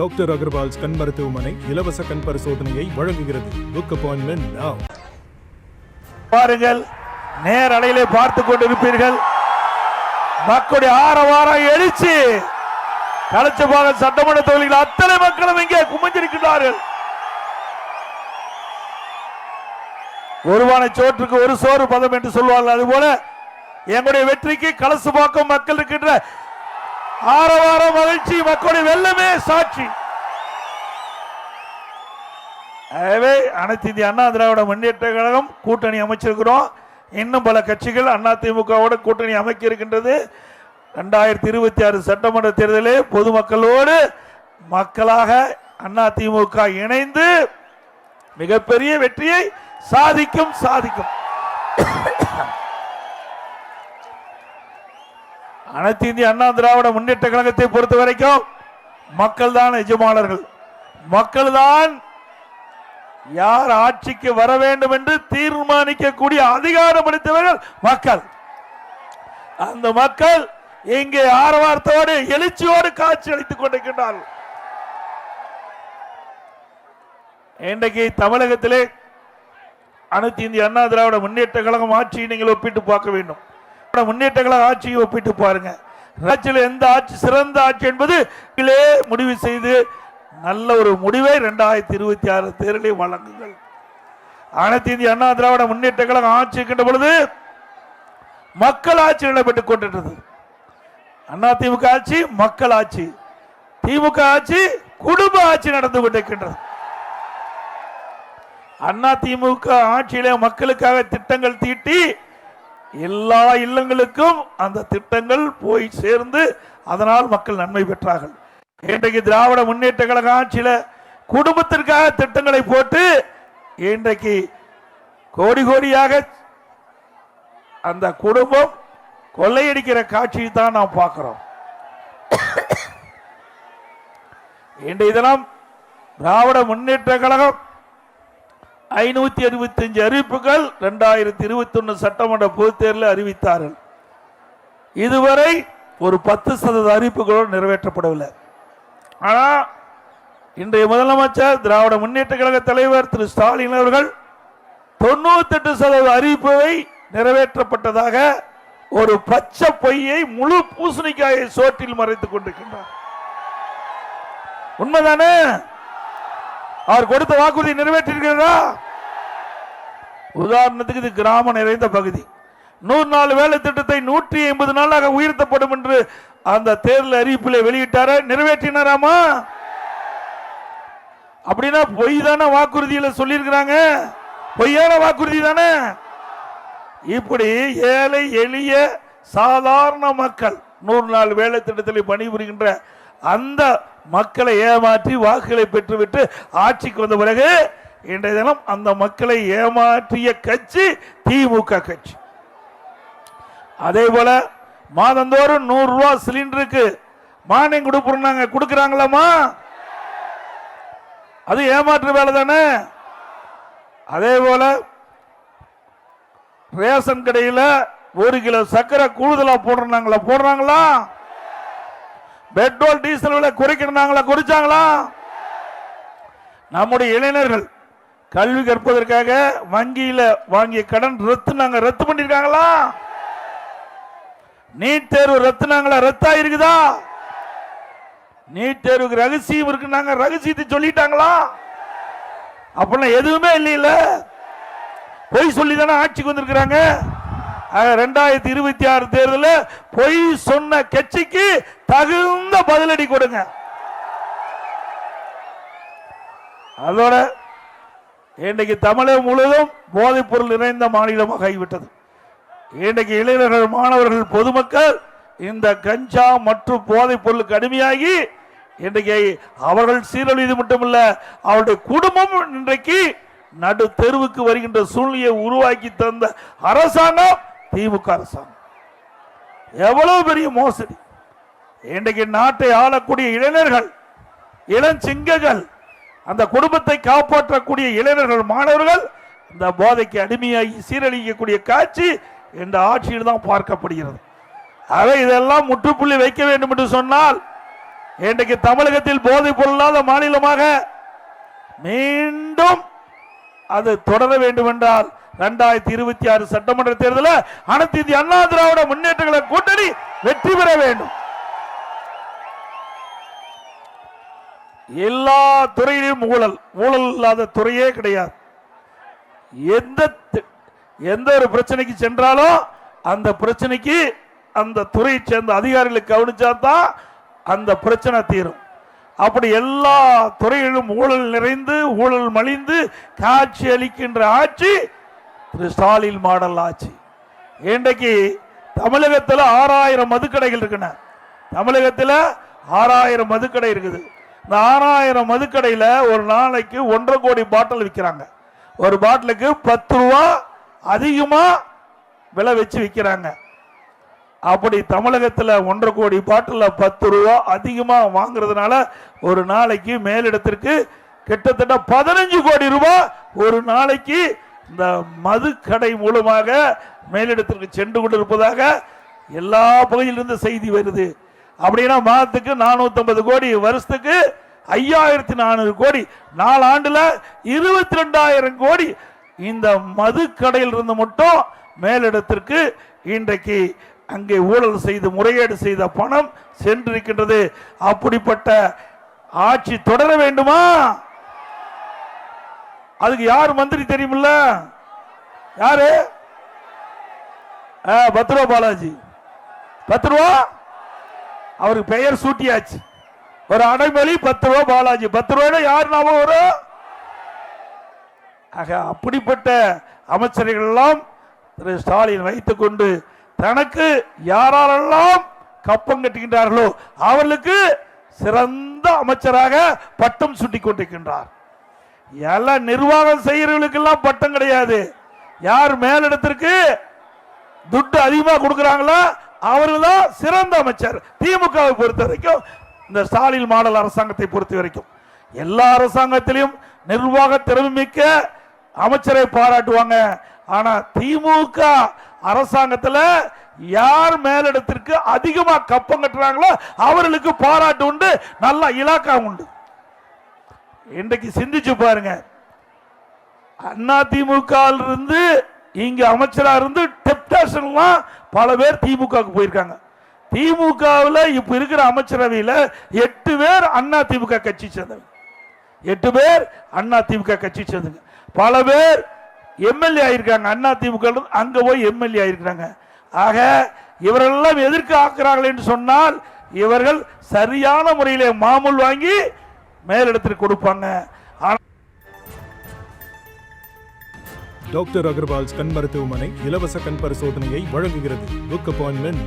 Doctor Agarwal's கண் மருத்துவமனை இலவச கண் பரிசோதனையை வழங்குகிறது. Book appointment now. பாருங்கள் நேர் அலையிலே பார்த்து கொண்டிருப்பீர்கள். மக்களுடைய ஆரவாரம் எழுச்சி. களச்சபாக சட்டமன்ற தொகுதிகள் அத்தனை மக்களும் இங்கே குமிஞ்சிருக்கிறார்கள் ஒருவான சோற்றுக்கு ஒரு சோறு பதம் என்று சொல்வார்கள். அதுபோல எங்களுடைய வெற்றிக்கு கலசு பாக்கம் மக்கள் இருக்கின்ற ஆரவார மகிழ்ச்சி மக்களுடைய வெள்ளமே சாட்சி. ஆகவே அனைத்து இந்திய அண்ணா திராவிட முன்னேற்ற கழகம் கூட்டணி அமைச்சிருக்கிறோம். இன்னும் பல கட்சிகள் அண்ணா திமுகவோட கூட்டணி அமைக்க இருக்கின்றது. ரெண்டாயிரத்தி இருபத்தி ஆறு சட்டமன்ற தேர்தலில் பொதுமக்களோடு மக்களாக அண்ணா திமுக இணைந்து மிகப்பெரிய வெற்றியை சாதிக்கும் சாதிக்கும். அனைத்து இந்திய அண்ணா திராவிட முன்னேற்ற கழகத்தை பொறுத்த வரைக்கும் மக்கள் தான் எஜமானர்கள். மக்கள் தான் யார் ஆட்சிக்கு வர வேண்டும் என்று தீர்மானிக்கக்கூடிய அதிகாரம் அளித்தவர்கள் மக்கள். அந்த மக்கள் இங்கே ஆரவாரத்தோடு எழுச்சியோடு காட்சி அளித்துக் கொண்டிருக்கின்றார்கள். இன்றைக்கு தமிழகத்திலே அனைத்து இந்திய அண்ணா திராவிட முன்னேற்ற கழகம் ஆட்சியை நீங்கள் ஒப்பிட்டு பார்க்க வேண்டும். முன்னேற்ற கழக ஆட்சியை ஒப்பிட்டு பாருங்க. ஆட்சியில் எந்த ஆட்சி சிறந்த ஆட்சி என்பது நீங்களே முடிவு செய்து நல்ல ஒரு முடிவை இரண்டாயிரத்தி இருபத்தி ஆறு தேர்தலில் வழங்குங்கள். அனைத்து இந்திய அண்ணா திராவிட முன்னேற்ற கழகம் ஆட்சி இருக்கின்ற பொழுது மக்கள் ஆட்சி நடைபெற்றுக் கொண்டிருந்தது. அண்ணா திமுக ஆட்சி மக்கள் ஆட்சி. திமுக ஆட்சி குடும்ப ஆட்சி நடந்து கொண்டிருக்கின்றது. அண்ணா திமுக ஆட்சியிலே மக்களுக்காக திட்டங்கள் தீட்டி எல்லா இல்லங்களுக்கும் அந்த திட்டங்கள் போய் சேர்ந்து அதனால் மக்கள் நன்மை பெற்றார்கள். இன்றைக்கு திராவிட முன்னேற்ற கழக ஆட்சியில் குடும்பத்திற்காக திட்டங்களை போட்டு இன்றைக்கு கோடி கோடியாக அந்த குடும்பம் கொள்ளையடிக்கிற காட்சியை தான் நாம் பார்க்கிறோம். இன்றைய தினம் திராவிட முன்னேற்ற கழகம் ஐநூத்தி அறுபத்தி அஞ்சு அறிவிப்புகள் ரெண்டாயிரத்தி இருபத்தி ஒன்னு சட்டமன்ற பொதுத் தேர்தலில் அறிவித்தார்கள். இதுவரை ஒரு பத்து சதவீத அறிவிப்புகளோடு நிறைவேற்றப்படவில்லை. ஆனால் இன்றைய முதலமைச்சர் திராவிட முன்னேற்ற கழக தலைவர் திரு. ஸ்டாலின் அவர்கள் தொண்ணூத்தெட்டு சதவீத அறிவிப்பை நிறைவேற்றப்பட்டதாக ஒரு பச்சை பொய்யை முழு பூசணிக்காயை சோற்றில் மறைத்துக் கொண்டிருக்கின்றார். உண்மைதானே? அவர் கொடுத்த வாக்குறுதி நிறைவேற்றிருக்கிறதா? உதாரணத்துக்கு இது கிராமம் நிறைந்த பகுதி. நூறு நாள் வேலை திட்டத்தை நூற்றி ஐம்பது நாளாக உயர்த்தப்படும் என்று அந்த தேர்தல் அறிவிப்பில் வெளியிட்டார? நிறைவேற்றினாராமா? அப்படின்னா பொய் தானே வாக்குறுதியில சொல்லியிருக்கிறாங்க. பொய்யான வாக்குறுதி தானே? இப்படி ஏழை எளிய சாதாரண மக்கள் நூறு நாள் வேலை திட்டத்தில் பணிபுரிகின்ற அந்த மக்களை ஏமாற்றி வாக்குகளை பெற்றுவிட்டு ஆட்சிக்கு வந்த பிறகு இன்றைய தினம் அந்த மக்களை ஏமாற்றிய கட்சி திமுக கட்சி. அதே போல மாதந்தோறும் நூறு ரூபா சிலிண்டருக்கு மானியம் கொடுப்புறாங்க கொடுக்கறாங்களாமா அது ஏமாற்று வேலை தானே? அதே போல ரேஷன் கடையில் ஒரு கிலோ சர்க்கரை கூடுதலாக போடுறாங்களா? போடுறாங்களா? பெட்ரோல் டீசல் விலை குறைக்கிறாங்களா குறைச்சாங்களா? நம்முடைய இளைஞர்கள் கல்வி கற்பதற்காக வங்கியில வாங்கிய கடன் ரத்து நாங்க ரத்து பண்ணிருக்காங்களா? நீட் தேர்வு ரத்துனாங்களா ரத்தா இருக்குதா நீட் தேர்வுக்கு ரகசியம் இருக்குனாங்க ரகசியத்தை சொல்லிட்டாங்களா? அப்படின்னா எதுவுமே இல்லையில. பொய் சொல்லி தானே ஆட்சிக்கு வந்திருக்கிறாங்க? ரெண்டாயிரத்தி இருபத்தி ஆறு தேர்தலில் பொய் சொன்ன கட்சிக்கு தகுந்த பதிலடி கொடுங்க. அதோட இன்றைக்கு தமிழகம் முழுவதும் போதைப் பொருள் நிறைந்த மாநிலமாக ஆகிவிட்டது இன்றைக்கு இளைஞர்கள் மாணவர்கள் பொதுமக்கள் இந்த கஞ்சா மற்றும் போதைப் பொருள் கடுமையாகி இன்றைக்கு அவர்கள் சீரழிவது மட்டுமல்ல அவருடைய குடும்பம் இன்றைக்கு நடு தெருவுக்கு வருகின்ற சூழ்நிலையை உருவாக்கி தந்த அரசாங்கம் திமுக அரசாங்கம். எவ்வளவு பெரிய மோசடி. இன்றைக்கு நாட்டை ஆளக்கூடிய இளைஞர்கள் இளஞ்சிங்கங்கள் அந்த குடும்பத்தை காப்பாற்றக்கூடிய இளைஞர்கள் மாணவர்கள் இந்த போதைக்கு அடிமையாகி சீரழிக்கக்கூடிய காட்சி இந்த ஆட்சியில் தான் பார்க்கப்படுகிறது. ஆக இதெல்லாம் முற்றுப்புள்ளி வைக்க வேண்டும் என்று சொன்னால் இன்றைக்கு தமிழகத்தில் போதை பொருளாத மாநிலமாக மீண்டும் அது தொடர வேண்டும் என்றால் இரண்டாயிரத்தி இருபத்தி ஆறு சட்டமன்ற தேர்தலில் அனைத்து இந்திய அண்ணா திராவிட முன்னேற்ற கழக கூட்டணி வெற்றி பெற வேண்டும். எல்லா துறையிலும் ஊழல். ஊழல் இல்லாத துறையே கிடையாது. எந்த எந்த ஒரு பிரச்சனைக்கு சென்றாலும் அந்த பிரச்சனைக்கு அந்த துறையை சேர்ந்த அதிகாரிகளை கவனிச்சாதான் அந்த பிரச்சனை தீரும். அப்படி எல்லா துறையிலும் ஊழல் நிறைந்து ஊழல் மலிந்து காட்சி அளிக்கின்ற ஆட்சி திரு ஸ்டாலின் மாடல் ஆட்சி இன்றைக்கு தமிழகத்தில் ஆறாயிரம் மதுக்கடைகள் இருக்குண்ண. தமிழகத்தில் ஆறாயிரம் மதுக்கடை இருக்குது. இந்த ஆறாயிரம் மதுக்கடையில் ஒரு நாளைக்கு ஒன்றரை கோடி பாட்டில் விற்கிறாங்க ஒரு பாட்டிலுக்கு பத்து ரூபா அதிகமாக விலை வச்சு விற்கிறாங்க அப்படி தமிழகத்தில் ஒன்றரை கோடி பாட்டில் பத்து ரூபா அதிகமாக வாங்குறதுனால ஒரு நாளைக்கு மேலிடத்திற்கு கிட்டத்தட்ட பதினஞ்சு கோடி ரூபாய் ஒரு நாளைக்கு இந்த மதுக்கடை மூலமாக மேலிடத்திற்கு சென்று கொண்டிருப்பதாக எல்லா பகுதியிலிருந்து செய்தி வருது. அப்படின்னா மாதத்துக்கு நானூத்தி கோடி வருஷத்துக்கு ஐயாயிரத்தி நானூறு கோடி நாலு ஆண்டுல இருபத்தி ரெண்டாயிரம் கோடி இந்த மதுக்கடையில் இருந்து மட்டும் மேலிடத்திற்கு இன்றைக்கு அங்கே ஊழல் செய்து முறையீடு செய்த பணம் சென்றிருக்கின்றது. அப்படிப்பட்ட ஆட்சி தொடர வேண்டுமா? அதுக்கு யார் மந்திரி தெரியுமில்ல? யாரு? ஆ, பத்து ரூபா பாலாஜி. பத்து ரூபா அவருக்கு பெயர் சூட்டியாச்சு. ஒரு அடைமொழி பத்து ரூபா பாலாஜி. பத்து ரூபாய் யார் நாம வரும்? ஆக அப்படிப்பட்ட அமைச்சர்கள் எல்லாம் திரு ஸ்டாலின் வைத்துக் கொண்டு தனக்கு யாரெல்லாம் கப்பம் கட்டுகின்றார்களோ அவர்களுக்கு சிறந்த அமைச்சராக பட்டம் சுட்டிக் கொண்டிருக்கின்றார். எல்லாம் நிர்வாகம் செய்யறவர்களுக்கெல்லாம் பட்டம் கிடையாது. யார் மேலிடத்திற்கு துட்டு அதிகமா கொடுக்கறாங்களோ அவர்கள் தான் சிறந்த அமைச்சர். திமுகவை பொறுத்த வரைக்கும் இந்த ஸ்டாலின் மாடல் அரசாங்கத்தை பொறுத்த வரைக்கும் எல்லா அரசாங்கத்திலையும் நிர்வாக திறமைமிக்க அமைச்சரை பாராட்டுவாங்க. ஆனா திமுக அரசாங்கத்துல யார் மேலிடத்திற்கு அதிகமா கப்பம் கட்டுறாங்களோ அவர்களுக்கு பாராட்டு உண்டு நல்ல இலாக்கா உண்டு. இன்றைக்கு சிந்திச்சு பாருங்க. அண்ணா திமுக இருந்து இங்க அமைச்சரா இருந்து டெப்டாசன்லாம் பல பேர் திமுகவுக்கு போயிருக்காங்க. திமுகவில் இப்ப இருக்கிற அமைச்சரவையில் எட்டு பேர் அண்ணா திமுக கட்சி சேர்ந்தவங்க. எட்டு பேர் அண்ணா திமுக கட்சி சேர்ந்தவங்க. பல பேர் எம்எல்ஏ ஆயிருக்காங்க. அண்ணா திமுக அங்கே அங்க போய் எம்எல்ஏ ஆயிருக்கிறாங்க. ஆக இவரெல்லாம் எதிர்க்க ஆக்குறார்கள் என்று சொன்னால் இவர்கள் சரியான முறையிலே மாமூல் வாங்கி மேலிடத்திற்கு கொடுப்பாங்க. டாக்டர் அகர்வால்ஸ் கண் மருத்துவமனை இலவச கண் பரிசோதனையை வழங்குகிறது. Book appointment